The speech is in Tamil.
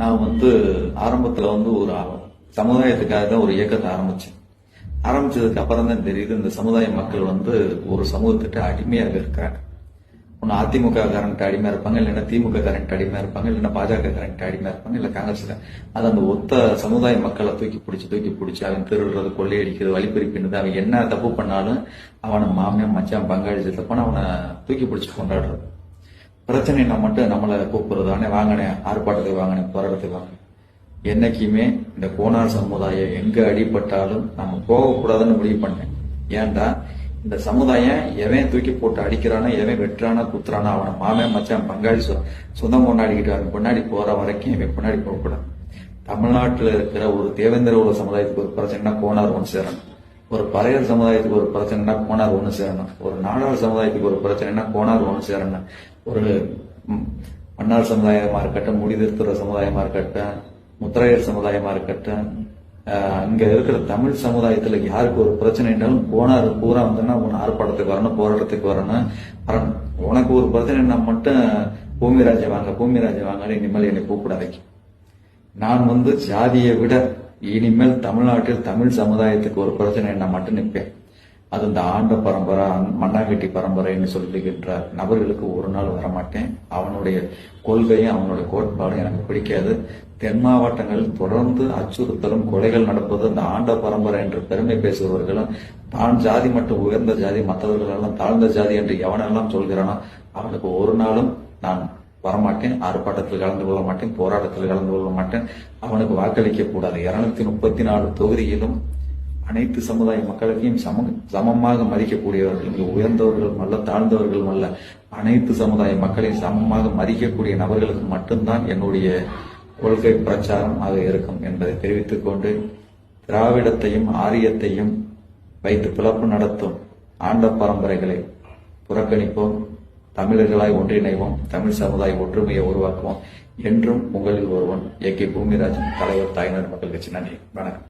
நான் வந்து ஆரம்பத்துல வந்து ஒரு சமுதாயத்துக்காக தான் ஒரு இயக்கத்தை ஆரம்பிச்சேன். ஆரம்பிச்சதுக்கு அப்புறம் தான் தெரியுது இந்த சமுதாய மக்கள் வந்து ஒரு சமூகத்திட்ட அடிமையாக இருக்கிறாங்க. ஒன்று அதிமுக கரண்ட் அடிமையாக இருப்பாங்க இல்லைன்னா திமுக கரண்ட் அடிமையாக இருப்பாங்க இல்லைன்னா பாஜக கரண்ட் அடிமையாக இருப்பாங்க இல்ல காங்கிரஸ் அது அந்த ஒத்த சமுதாய மக்களை தூக்கி பிடிச்சி தூக்கி பிடிச்சி அவன் திருடுறது கொள்ளையடிக்கிறது வழிபறிப்பின்றது அவன் என்ன தப்பு பண்ணாலும் அவனை மாமியார் மச்சான் பங்காளி தப்பான அவனை தூக்கி பிடிச்சி கொண்டாடுறது. பிரச்சனைனா மட்டும் நம்மளை கூப்பிடுறது. ஆனே வாங்கினேன் ஆர்ப்பாட்டத்துக்கு வாங்கினேன் போராட்டத்துக்கு வாங்கினேன் என்னைக்குமே இந்த கோனார் சமுதாயம் எங்க அடிபட்டாலும் நம்ம போகக்கூடாதுன்னு முடிவு பண்ணேன். ஏன்டா இந்த சமுதாயம் எவன் தூக்கி போட்டு அடிக்கிறானோ எவன் வெட்டுறானா குத்துறானா அவனை மாமன் மச்சான் பங்காளி சொ- சொந்தம் கொண்டாடிக்கிட்டு அவன் பின்னாடி போற வரைக்கும் இவன் பின்னாடி போகக்கூடாது. தமிழ்நாட்டில் இருக்கிற ஒரு தேவேந்திர உள்ள சமுதாயத்துக்கு ஒரு பிரச்சனைனா கோனார் ஒன்று சேரணும். ஒரு பறையர் சமுதாயத்துக்கு ஒரு பிரச்சனைனா கோனார் ஒன்று சேரணும். ஒரு நாடார் சமுதாயத்துக்கு ஒரு பிரச்சனைனா கோனார் ஒன்று சேரணும். ஒரு மன்னார் சமுதாயமா இருக்கட்டும் முடிதிருத்துற சமுதாயமா இருக்கட்டும் முத்திரையர் சமுதாயமா இருக்கட்டும் ஆஹ் இங்க இருக்கிற தமிழ் சமுதாயத்துல யாருக்கு ஒரு பிரச்சனைனாலும் போனார் பூரா வந்தோம்னா உன் ஆர்ப்பாட்டத்துக்கு வரணும் போராட்டத்துக்கு வரணும். வரணும் உனக்கு ஒரு பிரச்சனைனா மட்டும் பூமிராஜை வாங்க பூமிராஜை வாங்கன்னு இனிமேல் என்னை கூப்பிடாதீங்க. நான் வந்து ஜாதியை விட இனிமேல் தமிழ்நாட்டில் தமிழ் சமுதாயத்துக்கு ஒரு பிரச்சனைனா மட்டும் நிற்பேன் அது இந்த ஆண்ட பரம்பரை மண்ணாங்கட்டி பரம்பரைன்னு சொல்லுகின்ற நபர்களுக்கு ஒரு நாள் வரமாட்டேன். அவனுடைய கொள்கையும் அவனுடைய கோட்பாடும் எனக்கு பிடிக்காது. தென் மாவட்டங்களில் தொடர்ந்து அச்சுறுத்தலும் கொலைகள் நடப்பது இந்த ஆண்ட பரம்பரை என்று பெருமை பேசுபவர்களும் தான் ஜாதி மட்டும் உயர்ந்த ஜாதி மற்றவர்களெல்லாம் தாழ்ந்த ஜாதி என்று எவனெல்லாம் சொல்கிறானோ அவனுக்கு ஒரு நாளும் நான் வரமாட்டேன் ஆர்ப்பாட்டத்தில் கலந்து கொள்ள மாட்டேன் போராட்டத்தில் கலந்து கொள்ள மாட்டேன். அவனுக்கு வாக்களிக்க கூடாது இருநூத்தி முப்பத்தி நாலு தொகுதியிலும் அனைத்து சமுதாய மக்களுக்கையும் சம சமமாக மதிக்கக்கூடியவர்கள் இங்கு உயர்ந்தவர்களும் அல்ல தாழ்ந்தவர்களும் அல்ல. அனைத்து சமுதாய மக்களையும் சமமாக மதிக்கக்கூடிய நபர்களுக்கு மட்டும்தான் என்னுடைய கொள்கை பிரச்சாரமாக இருக்கும் என்பதை தெரிவித்துக் கொண்டு திராவிடத்தையும் ஆரியத்தையும் வைத்து பிளப்பு நடத்தும் ஆண்ட பரம்பரைகளை புறக்கணிப்போம். தமிழர்களாய் ஒன்றிணைவோம் தமிழ் சமுதாய ஒற்றுமையை உருவாக்குவோம் என்றும் உங்களில் ஒருவன் ஏ கே பூமிராஜன் தலைவர் தாய்நாடு மக்கள் கட்சி நன்றி. வணக்கம்.